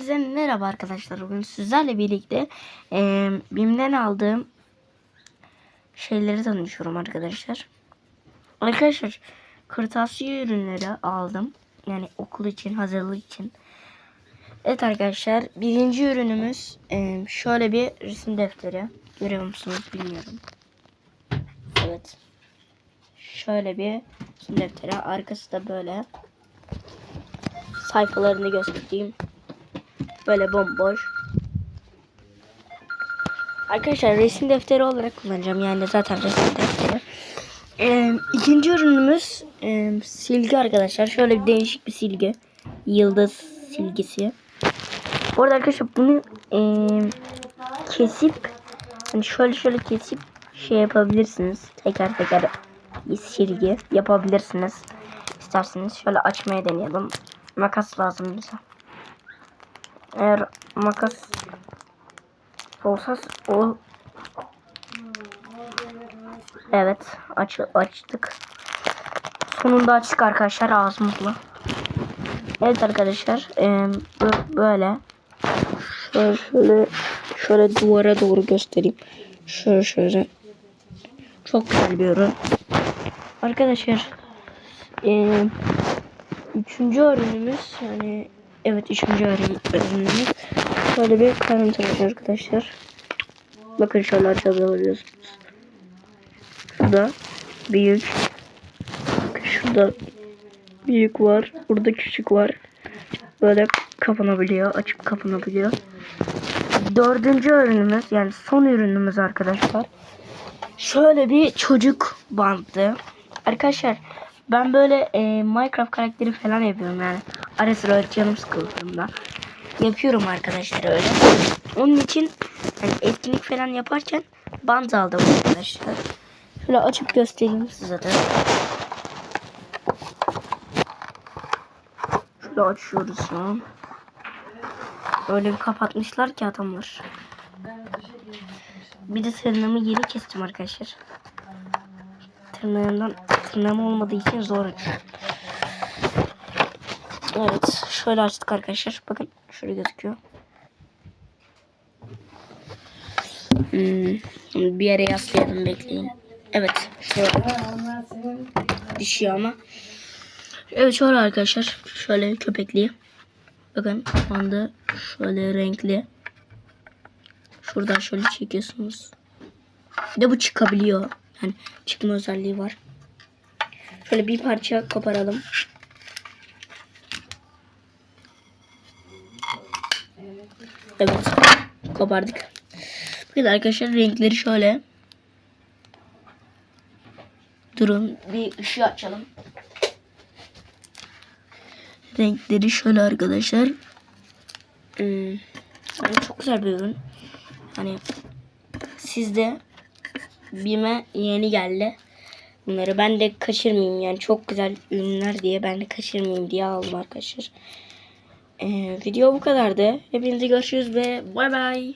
Hepinize merhaba arkadaşlar. Bugün sizlerle birlikte e, BİM'den aldığım şeyleri tanışıyorum arkadaşlar. Arkadaşlar kırtasiye ürünleri aldım. Yani okul için, hazırlık için. Evet arkadaşlar birinci ürünümüz e, şöyle bir resim defteri. Görüyor musunuz bilmiyorum. Evet. Şöyle bir resim defteri. Arkası da böyle sayfalarını göstereyim. Böyle bomboş. Arkadaşlar resim defteri olarak kullanacağım. Yani zaten resim defteri. Ee, ikinci ürünümüz e, silgi arkadaşlar. Şöyle bir değişik bir silgi. Yıldız silgisi. Bu arada arkadaşlar bunu e, kesip hani şöyle şöyle kesip şey yapabilirsiniz. Teker teker silgi yapabilirsiniz. İsterseniz şöyle açmaya deneyelim. Makas lazım bize. Eğer makas olsa o Evet aç açtık. Sonunda açtık arkadaşlar ağzımızla. Evet arkadaşlar e, bö- böyle şöyle şöyle şöyle duvara doğru göstereyim. Şöyle şöyle. Çok güzel bir ürün. Arkadaşlar e, üçüncü ürünümüz yani evet üçüncü ürünümüz şöyle bir karın tarafı arkadaşlar. Bakın şöyle açabiliyorsunuz. Şurada büyük. Şurada büyük var. Burada küçük var. Böyle kapanabiliyor. Açıp kapanabiliyor. Dördüncü ürünümüz yani son ürünümüz arkadaşlar. Şöyle bir çocuk bandı. Arkadaşlar ben böyle e, Minecraft karakteri falan yapıyorum yani. Ara sıra canım sıkıldığında. Yapıyorum arkadaşlar öyle. Onun için yani etkinlik falan yaparken bant aldım arkadaşlar. Şöyle açıp göstereyim size de. Şöyle açıyoruz an. Öyle bir kapatmışlar ki adamlar. Bir de tırnağımı yeni kestim arkadaşlar. Tırnağımdan tırnağım olmadığı için zor. Evet şöyle açtık arkadaşlar. Bakın şöyle gözüküyor. Hmm, bir yere yaslayalım bekleyin. Evet şöyle düşüyor ama. Evet şöyle arkadaşlar. Şöyle köpekli. Bakın bandı şöyle renkli. Şuradan şöyle çekiyorsunuz. Bir de bu çıkabiliyor. Yani çıkma özelliği var. Şöyle bir parça koparalım. Evet. Kopardık. De arkadaşlar renkleri şöyle. Durun bir ışığı açalım. Renkleri şöyle arkadaşlar. Hmm, yani çok güzel bir ürün. Hani sizde bime yeni geldi. Bunları ben de kaçırmayayım yani çok güzel ürünler diye ben de kaçırmayayım diye aldım arkadaşlar. Ee, video bu kadardı. Hepinize görüşürüz ve bay bay.